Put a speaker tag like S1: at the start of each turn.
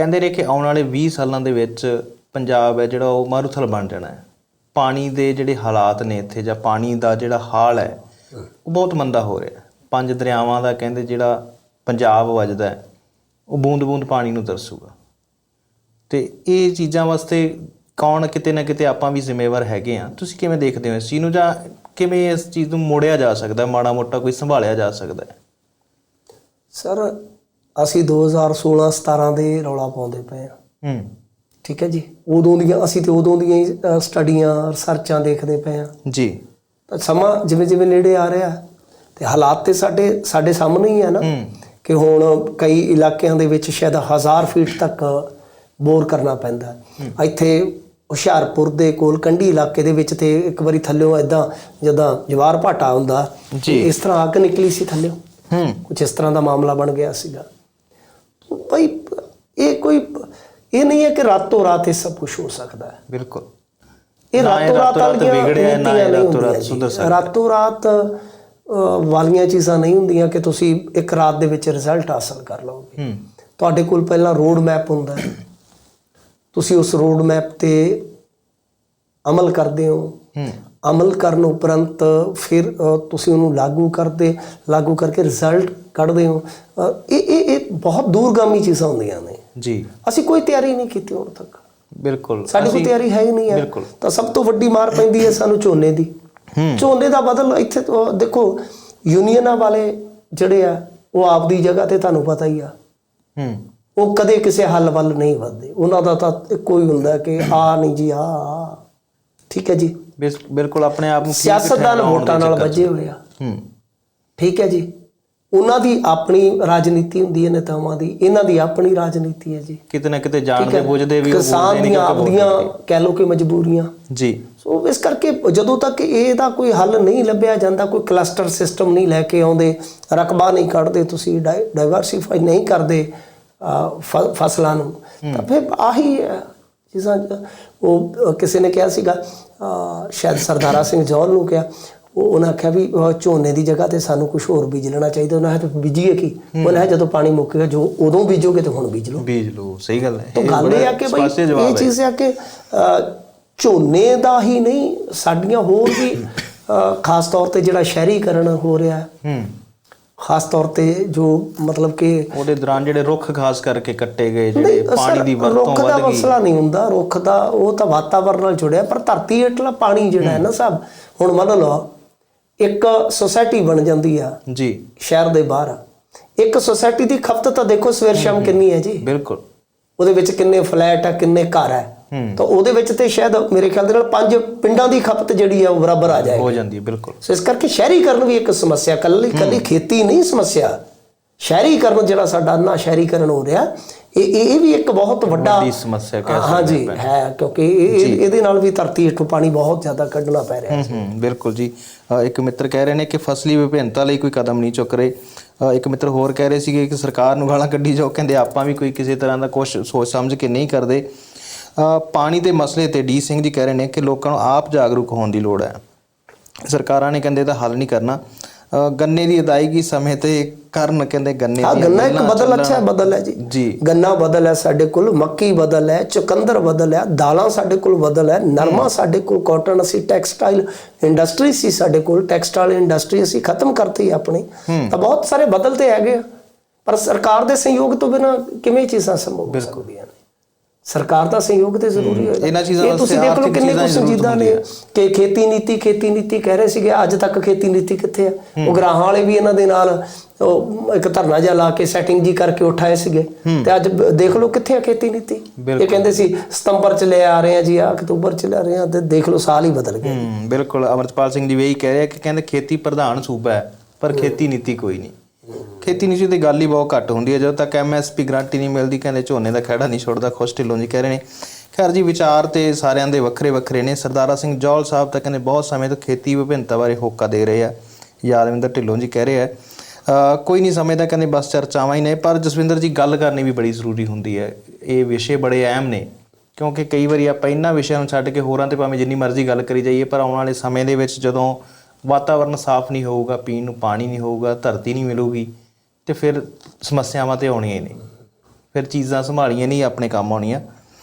S1: ਕਹਿੰਦੇ ਨੇ ਕਿ ਆਉਣ ਵਾਲੇ 20 ਸਾਲਾਂ ਦੇ ਵਿੱਚ ਪੰਜਾਬ ਹੈ ਜਿਹੜਾ ਉਹ ਮਾਰੂਥਲ ਬਣ ਜਾਣਾ ਹੈ। ਪਾਣੀ ਦੇ ਜਿਹੜੇ ਹਾਲਾਤ ਨੇ ਇੱਥੇ ਜਾਂ ਪਾਣੀ ਦਾ ਜਿਹੜਾ ਹਾਲ ਹੈ, ਉਹ ਬਹੁਤ ਮੰਦਾ ਹੋ ਰਿਹਾ ਪੰਜ ਦਰਿਆਵਾਂ ਦਾ ਕਹਿੰਦੇ ਜਿਹੜਾ ਪੰਜਾਬ ਵੱਜਦਾ ਉਹ ਬੂੰਦ-ਬੂੰਦ ਪਾਣੀ ਨੂੰ ਤਰਸੂਗਾ। ਤੇ ਇਹ ਚੀਜ਼ਾਂ ਵਾਸਤੇ ਕੌਣ ਕਿਤੇ ਨਾ ਕਿਤੇ ਆਪਾਂ ਵੀ ਜ਼ਿੰਮੇਵਾਰ ਹੈਗੇ ਆ ਤੁਸੀਂ ਕਿਵੇਂ ਦੇਖਦੇ ਹੋ ਇਸ ਚੀਜ਼ ਨੂੰ ਜਾਂ ਕਿਵੇਂ ਇਸ ਚੀਜ਼ ਨੂੰ ਮੋੜਿਆ ਜਾ ਸਕਦਾ ਮਾੜਾ ਮੋਟਾ ਕੋਈ ਸੰਭਾਲਿਆ ਜਾ ਸਕਦਾ
S2: ਸਰ ਅਸੀਂ 2016 17 ਦੇ ਰੌਲਾ ਪਾਉਂਦੇ ਪਏ ਆ
S1: ਹੂੰ।
S2: ਠੀਕ ਹੈ ਜੀ? ਉਦੋਂ ਦੀਆਂ ਅਸੀਂ ਤੇ ਉਦੋਂ ਦੀਆਂ ਹੀ, ਸਟੱਡੀਆਂ ਰਿਸਰਚਾਂ ਦੇਖਦੇ ਪਏ ਆ
S1: ਜੀ।
S2: ਤਾਂ ਸਮਾਂ ਜਿਵੇਂ ਜਿਵੇਂ ਨੇੜੇ ਆ ਰਿਹਾ ਤੇ ਹਾਲਾਤ ਤੇ ਸਾਡੇ ਸਾਡੇ ਸਾਹਮਣੇ ਹੀ ਆ ਨਾ
S1: ਹੂੰ।
S2: ਕਿ ਹੁਣ ਕਈ ਇਲਾਕਿਆਂ ਦੇ ਵਿੱਚ ਸ਼ਾਇਦ 1000 ਫੀਟ ਤੱਕ ਬੋਰ ਕਰਨਾ ਪੈਂਦਾ ਇੱਥੇ ਹੁਸ਼ਿਆਰਪੁਰ ਦੇ ਕੋਲ ਕੰਢੀ ਇਲਾਕੇ ਦੇ ਵਿੱਚ ਤੇ ਇੱਕ ਵਾਰੀ ਥੱਲਿਓਂ ਐਦਾਂ ਜਦਾਂ ਜਵਾਰ ਭਾਟਾ ਹੁੰਦਾ। ਇਸ ਤਰ੍ਹਾਂ ਅੱਗ ਨਿਕਲੀ ਸੀ ਥੱਲਿਓਂ।
S1: ਹੂੰ।
S2: ਕੁਝ ਇਸ ਤਰ੍ਹਾਂ ਦਾ ਮਾਮਲਾ ਬਣ ਗਿਆ ਸੀਗਾ ਭਾਈ ਇਹ ਕੋਈ ਇਹ ਨਹੀਂ ਹੈ ਕਿ ਰਾਤੋਂ ਰਾਤ ਇਹ ਸਭ ਕੁਝ ਹੋ ਸਕਦਾ ਹੈ।
S1: ਬਿਲਕੁਲ।
S2: ਇਹ ਰਾਤੋਂ ਰਾਤ ਵਾਲੀਆਂ
S1: ਵਿਗੜਿਆ ਨਾ ਰਾਤੋਂ ਰਾਤ
S2: ਜੀ।
S1: ਸਕਦਾ।
S2: ਰਾਤੋਂ ਰਾਤ ਵਾਲੀਆਂ ਚੀਜ਼ਾਂ ਨਹੀਂ ਹੁੰਦੀਆਂ ਕਿ ਤੁਸੀਂ ਇੱਕ ਰਾਤ ਦੇ ਵਿੱਚ ਰਿਜ਼ਲਟ ਹਾਸਲ ਕਰ ਲਓਗੇ। ਤੁਹਾਡੇ ਕੋਲ ਪਹਿਲਾਂ ਰੋਡ ਮੈਪ ਹੁੰਦਾ ਹੈ। ਤੁਸੀਂ ਉਸ ਰੋਡ ਮੈਪ ਤੇ ਅਮਲ ਕਰਦੇ ਹੋ। ਅਮਲ ਕਰਨ ਉਪਰੰਤ ਫਿਰ ਤੁਸੀਂ ਉਹਨੂੰ ਲਾਗੂ ਕਰਦੇ ਲਾਗੂ ਕਰਕੇ ਰਿਜ਼ਲਟ ਕੱਢਦੇ ਹੋ। ਇਹ ਇਹ ਬਹੁਤ ਦੂਰਗਾਮੀ ਚੀਜ਼ਾਂ ਹੁੰਦੀਆਂ ਨੇ।
S1: ਜੀ।
S2: ਅਸੀਂ ਕੋਈ ਤਿਆਰੀ ਨਹੀਂ ਕੀਤੀ ਹੁਣ ਤੱਕ।
S1: ਬਿਲਕੁਲ।
S2: ਸਾਡੀ ਕੋਈ ਤਿਆਰੀ ਹੈ ਹੀ ਨਹੀਂ ਹੈ। ਤਾਂ ਸਭ ਤੋਂ ਵੱਡੀ ਮਾਰ ਪੈਂਦੀ ਹੈ ਸਾਨੂੰ ਝੋਨੇ ਦੀ।
S1: ਹੂੰ।
S2: ਝੋਨੇ ਦਾ ਬਦਲ ਇੱਥੇ ਦੇਖੋ ਯੂਨੀਅਨਾਂ ਵਾਲੇ ਜਿਹੜੇ ਆ ਉਹ ਆਪਦੀ ਜਗ੍ਹਾ ਤੇ ਤੁਹਾਨੂੰ ਪਤਾ ਹੀ ਆ।
S1: ਹੂੰ।
S2: ਉਹ ਕਦੇ ਕਿਸੇ ਹੱਲ ਵੱਲ ਨਹੀਂ ਵਧਦੇ। ਉਹਨਾਂ ਦਾ ਤਾਂ ਇੱਕੋ ਹੀ ਹੁੰਦਾ ਕਿ ਆ ਨਹੀਂ ਜੀ ਆ। ਠੀਕ ਹੈ ਜੀ?
S1: ਬਿਲਕੁਲ ਆਪਣੇ ਆਪ ਨੂੰ
S2: ਸਿਆਸਤਦਾਨ ਵੋਟਾਂ ਨਾਲ। ਵੱਜੇ ਹੋਏ ਆ।
S1: ਹੂੰ।
S2: ਠੀਕ ਹੈ ਜੀ? ਉਹਨਾਂ ਦੀ ਆਪਣੀ ਰਾਜਨੀਤੀ ਹੁੰਦੀ ਹੈ ਨੇਤਾਵਾਂ ਦੀ ਇਹਨਾਂ ਦੀ ਆਪਣੀ ਰਾਜਨੀਤੀ ਹੈ ਜੀ।
S1: ਕਿਤੇ ਨਾ ਕਿਤੇ ਜਾਣਦੇ ਬੁੱਝਦੇ ਵੀ
S2: ਕਿਸਾਨ ਦੀਆਂ ਆਪਦੀਆਂ ਕਹਿ ਲੋ ਕਿ ਮਜਬੂਰੀਆਂ।
S1: ਜੀ।
S2: ਸੋ ਇਸ ਕਰਕੇ ਜਦੋਂ ਤੱਕ ਇਹਦਾ ਕੋਈ ਹੱਲ ਨਹੀਂ ਲੱਭਿਆ ਜਾਂਦਾ ਕੋਈ ਕਲਸਟਰ ਸਿਸਟਮ ਨਹੀਂ ਲੈ ਕੇ ਆਉਂਦੇ ਰਕਬਾ ਨਹੀਂ ਕੱਢਦੇ ਤੁਸੀਂ ਡਾਈਵਰਸਿਫਾਈ ਨਹੀਂ ਕਰਦੇ ਫਸਲਾਂ ਨੂੰ ਤਾਂ ਫਿਰ ਆਹੀ ਚੀਜ਼ਾਂ ਉਹ ਕਿਸੇ ਨੇ ਕਿਹਾ ਸੀਗਾ ਸ਼ਾਇਦ ਸਰਦਾਰਾ ਸਿੰਘ ਜੌਹਲ ਨੂੰ ਕਿਹਾ ਉਹ ਉਹਨਾਂ ਆਖਿਆ ਵੀ ਝੋਨੇ ਦੀ ਜਗ੍ਹਾ ਤੇ ਸਾਨੂੰ ਕੁਝ ਹੋਰ ਬੀਜ ਲੈਣਾ ਚਾਹੀਦਾ। ਉਹਨਾਂ ਹੈ ਬੀਜੀਏ ਕੀ? ਉਹਨਾਂ ਜਦੋਂ ਪਾਣੀ ਮੁੱਕੇਗਾ ਜੋ ਉਦੋਂ ਬੀਜੋਗੇ ਤੇ ਹੁਣ ਬੀਜ ਲਓ।
S1: ਬੀਜ ਲਓ ਸਹੀ ਗੱਲ ਹੈ।
S2: ਤਾਂ ਗੱਲ ਇਹ ਆ ਕਿ ਬਈ ਇਹ ਚੀਜ਼ ਆ ਕਿ ਝੋਨੇ ਦਾ ਹੀ ਨਹੀਂ ਸਾਡੀਆਂ ਹੋਰ ਵੀ ਖਾਸ ਤੌਰ ਤੇ ਜਿਹੜਾ ਸ਼ਹਿਰੀਕਰਨ ਹੋ ਰਿਹਾ ਹੈ, ਖਾਸ ਤੌਰ ਤੇ ਜੋ ਮਤਲਬ ਕਿ
S1: ਉਹਦੇ ਦੌਰਾਨ ਜਿਹੜੇ ਰੁੱਖ ਖਾਸ ਕਰਕੇ ਕੱਟੇ ਗਏ ਜਿਹੜੇ ਪਾਣੀ ਦੀ ਵਰਤੋਂ
S2: ਰੁੱਖ ਦਾ
S1: ਵੱਧ ਗਈ।
S2: ਮਸਲਾ ਨਹੀਂ ਹੁੰਦਾ। ਰੁੱਖ ਦਾ ਉਹ ਤਾਂ ਵਾਤਾਵਰਣ ਨਾਲ ਜੁੜਿਆ ਪਰ ਧਰਤੀ ਹੇਠਲਾ ਪਾਣੀ ਜਿਹੜਾ ਹੈ ਨਾ ਸਾਹਿਬ ਹੁਣ ਮੰਨ ਲਓ ਇੱਕ ਸੁਸਾਇਟੀ ਬਣ ਜਾਂਦੀ ਆ
S1: ਜੀ।
S2: ਸ਼ਹਿਰ ਦੇ ਬਾਹਰ। ਇੱਕ ਸੁਸਾਇਟੀ ਦੀ ਖਪਤ ਤਾਂ ਦੇਖੋ ਸਵੇਰ ਸ਼ਾਮ ਕਿੰਨੀ ਹੈ ਜੀ।
S1: ਬਿਲਕੁਲ।
S2: ਉਹਦੇ ਵਿੱਚ ਕਿੰਨੇ ਫਲੈਟ ਆ ਕਿੰਨੇ ਘਰ ਹੂੰ। ਤਾਂ ਉਹਦੇ ਵਿੱਚ ਤੇ ਸ਼ਾਇਦ ਮੇਰੇ ਖਿਆਲ ਦੇ ਨਾਲ ਪੰਜ ਪਿੰਡਾਂ ਦੀ ਖਪਤ ਜਿਹੜੀ ਆ ਉਹ ਬਰਾਬਰ ਆ ਜਾਏਗੀ।
S1: ਹੋ ਜਾਂਦੀ ਹੈ ਬਿਲਕੁਲ।
S2: ਸੋ ਇਸ ਕਰਕੇ ਸ਼ਹਿਰੀਕਰਨ ਵੀ ਇੱਕ ਸਮੱਸਿਆ ਕੱਲੀ ਕੱਲੀ ਖੇਤੀ ਨਹੀਂ ਸਮੱਸਿਆ। ਸ਼ਹਿਰੀਕਰਨ ਜਿਹੜਾ ਸਾਡਾ ਨਾ ਸ਼ਹਿਰੀਕਰਨ ਹੋ ਰਿਹਾ ਇਹ ਇਹ ਵੀ ਇੱਕ ਬਹੁਤ ਵੱਡਾ
S1: ਵੱਡੀ ਸਮੱਸਿਆ ਕਹਿ
S2: ਹਾਂ ਜੀ ਹੈ ਕਿਉਂਕਿ ਇਹ- ਇਹ- ਇਹਦੇ ਨਾਲ ਵੀ ਧਰਤੀ ਹੇਠੋਂ ਪਾਣੀ ਬਹੁਤ ਜ਼ਿਆਦਾ ਕੱਢਣਾ ਪੈ ਰਿਹਾ
S1: ਹੂੰ ਹੂੰ ਬਿਲਕੁਲ ਜੀ। ਇੱਕ ਮਿੱਤਰ ਕਹਿ ਰਹੇ ਨੇ ਕਿ ਫਸਲੀ ਵਿਭਿੰਨਤਾ ਲਈ ਕੋਈ ਕਦਮ ਨਹੀਂ ਚੁੱਕ ਰਹੇ। ਇੱਕ ਮਿੱਤਰ ਹੋਰ ਕਹਿ ਰਹੇ ਸੀਗੇ ਕਿ ਸਰਕਾਰ ਨੂੰ ਗਾਲਾਂ ਕੱਢੀ ਜਾਓ ਕਹਿੰਦੇ ਆਪਾਂ ਵੀ ਕੋਈ ਕਿਸੇ ਤਰ੍ਹਾਂ ਦਾ ਕੁਝ ਸੋਚ ਸਮਝ ਕੇ ਨਹੀਂ ਕਰਦੇ। ਪਾਣੀ ਦੇ ਮਸਲੇ ਤੇ ਡੀ ਸਿੰਘ ਜੀ ਕਹਿ ਰਹੇ ਨੇ ਕਿ ਲੋਕਾਂ ਨੂੰ ਆਪ ਜਾਗਰੂਕ ਹੋਣ ਦੀ ਲੋੜ ਹੈ। ਸਰਕਾਰਾਂ ਨੇ ਕਹਿੰਦੇ ਇਹਦਾ ਹੱਲ ਨਹੀਂ ਕਰਨਾ। ਗੰਨੇ ਦੀ ਅਦਾਇਗੀ ਸਮੇਂ ਤੇ ਕਰਨ ਕਹਿੰਦੇ ਗੰਨੇ ਦੀਆਂ
S2: ਗੰਨਾ ਇੱਕ ਬਦਲ ਅੱਛਾ। ਬਦਲ ਹੈ ਜੀ।
S1: ਜੀ।
S2: ਗੰਨਾ ਬਦਲ ਹੈ ਸਾਡੇ ਕੋਲ ਮੱਕੀ ਬਦਲ ਹੈ ਚੁਕੰਦਰ ਬਦਲ ਹੈ ਦਾਲਾਂ ਸਾਡੇ ਕੋਲ ਬਦਲ ਹੈ ਨਰਮਾ ਸਾਡੇ ਕੋਲ ਕਾਟਨ ਅਸੀਂ ਟੈਕਸਟਾਈਲ ਇੰਡਸਟਰੀ ਸੀ ਸਾਡੇ ਕੋਲ ਟੈਕਸਟਾਈਲ ਇੰਡਸਟਰੀ ਅਸੀਂ ਖਤਮ ਕਰਤੀ ਆਪਣੀ। ਤਾਂ ਬਹੁਤ ਸਾਰੇ ਬਦਲ ਤੇ ਹੈਗੇ। ਪਰ ਸਰਕਾਰ ਦੇ ਸਹਿਯੋਗ ਤੋਂ ਬਿਨਾ ਕਿਵੇਂ ਚੀਜ਼ਾਂ ਸੰਭਵ ਨੇ ਸਰਕਾਰ ਦਾ ਸਹਿਯੋਗ ਤੇ ਜ਼ਰੂਰੀ ਹੋਏਗਾ।
S1: ਇਹਨਾਂ ਚੀਜ਼ਾਂ
S2: ਇਹ ਤੁਸੀਂ ਦੇਖ ਲਓ ਕਿੰਨੇ ਕੁ
S1: ਦੀ
S2: ਸੰਜੀਦਾ ਨੇ ਕਿ ਖੇਤੀ ਨੀਤੀ ਖੇਤੀ ਨੀਤੀ ਕਹਿ ਰਹੇ ਸੀਗੇ ਅੱਜ ਤੱਕ ਖੇਤੀ ਨੀਤੀ ਕਿੱਥੇ ਆ? ਉਹ ਗ੍ਰਾਹਾਂ ਵਾਲੇ ਵੀ ਇਹਨਾਂ ਦੇ ਨਾਲ ਉਹ ਇੱਕ ਧਰਨਾ ਜਿਹਾ ਲਾ ਕੇ ਸੈਟਿੰਗ ਜੀ ਕਰਕੇ ਉਠਾਏ ਸੀਗੇ। ਤੇ ਅੱਜ ਦੇਖ ਲਓ ਕਿੱਥੇ ਆ ਖੇਤੀ ਨੀਤੀ? ਇਹ। ਕਹਿੰਦੇ ਸੀ ਸਤੰਬਰ ਚ ਲੈ ਆ ਰਹੇ ਆ ਜੀ ਆ ਅਕਤੂਬਰ ਚ ਲੈ ਰਹੇ ਆ ਤੇ ਦੇਖ ਲਓ ਸਾਲ ਹੀ ਬਦਲ ਗਿਆ
S1: ਬਿਲਕੁਲ। ਅਮਰਤਪਾਲ ਸਿੰਘ ਜੀ ਵੀ ਇਹੀ ਕਹਿ ਰਿਹਾ ਕਿ ਕਹਿੰਦੇ ਖੇਤੀ ਪ੍ਰਧਾਨ ਸੂਬਾ ਹੈ ਪਰ ਖੇਤੀ ਨੀਤੀ ਕੋਈ ਨਹੀਂ। ਖੇਤੀ ਨੀਤੀ ਦੀ ਗੱਲ ਹੀ ਬਹੁਤ ਘੱਟ ਹੁੰਦੀ ਹੈ। ਜਦੋਂ ਤੱਕ ਐਮਐਸਪੀ ਗਰੰਟੀ ਨਹੀਂ ਮਿਲਦੀ, ਕਹਿੰਦੇ ਝੋਨੇ ਦਾ ਖਹਿੜਾ ਨਹੀਂ ਛੁੱਟਦਾ, ਖੁਸ਼ ਢਿੱਲੋਂ ਜੀ ਕਹਿ ਰਹੇ ਨੇ। ਖੈਰ ਜੀ, ਵਿਚਾਰ ਤੇ ਸਾਰਿਆਂ ਦੇ ਵੱਖਰੇ ਵੱਖਰੇ ਨੇ। ਸਰਦਾਰਾ ਸਿੰਘ ਜੌਲ ਸਾਹਿਬ ਤਾਂ ਕਹਿੰਦੇ ਬਹੁਤ ਸਮੇਂ ਤੋਂ ਖੇਤੀ ਵਿਭਿੰਨਤਾ ਬਾਰੇ ਹੋਕਾ ਦੇ ਰਹੇ ਆ। ਯਾਦਵਿੰਦਰ ਢਿੱਲੋਂ ਜੀ ਕਹਿ ਰਹੇ ਆ। ਕੋਈ ਨਹੀਂ ਸਮੇਂ ਸਮਝਦਾ, ਕਹਿੰਦੇ ਬਸ ਚਰਚਾਵਾਂ ਹੀ ਨੇ। ਪਰ ਜਸਵਿੰਦਰ ਜੀ, ਗੱਲ ਕਰਨੀ ਵੀ ਬੜੀ ਜ਼ਰੂਰੀ ਹੁੰਦੀ ਹੈ। ਇਹ ਵਿਸ਼ੇ ਬੜੇ ਅਹਿਮ ਨੇ। ਕਿਉਂਕਿ ਕਈ ਵਾਰੀ ਆਪਾਂ ਇਹਨਾਂ ਵਿਸ਼ਿਆਂ ਨੂੰ ਛੱਡ ਕੇ ਹੋਰਾਂ ਤੇ ਭਾਵੇਂ ਜਿੰਨੀ ਮਰਜ਼ੀ ਗੱਲ ਕਰੀ ਜਾਈਏ, ਪਰ ਆਉਣ ਵਾਲੇ ਸਮੇਂ ਦੇ ਵਿੱਚ ਜਦੋਂ ਵਾਤਾਵਰਣ ਸਾਫ਼ ਨਹੀਂ ਹੋਊਗਾ, ਪੀਣ ਨੂੰ ਪਾਣੀ ਨਹੀਂ ਹੋਊਗਾ, ਧਰਤੀ ਨਹੀਂ ਮਿਲੂਗੀ ਤੇ ਫਿਰ ਸਮੱਸਿਆਵਾਂ ਤੇ ਆਉਣੀਆਂ ਹੀ ਨੇ ਫਿਰ ਚੀਜ਼ਾਂ ਸੰਭਾਲੀਆਂ ਨਹੀਂ ਆਪਣੇ ਕੰਮ ਆਉਣੀਆਂ।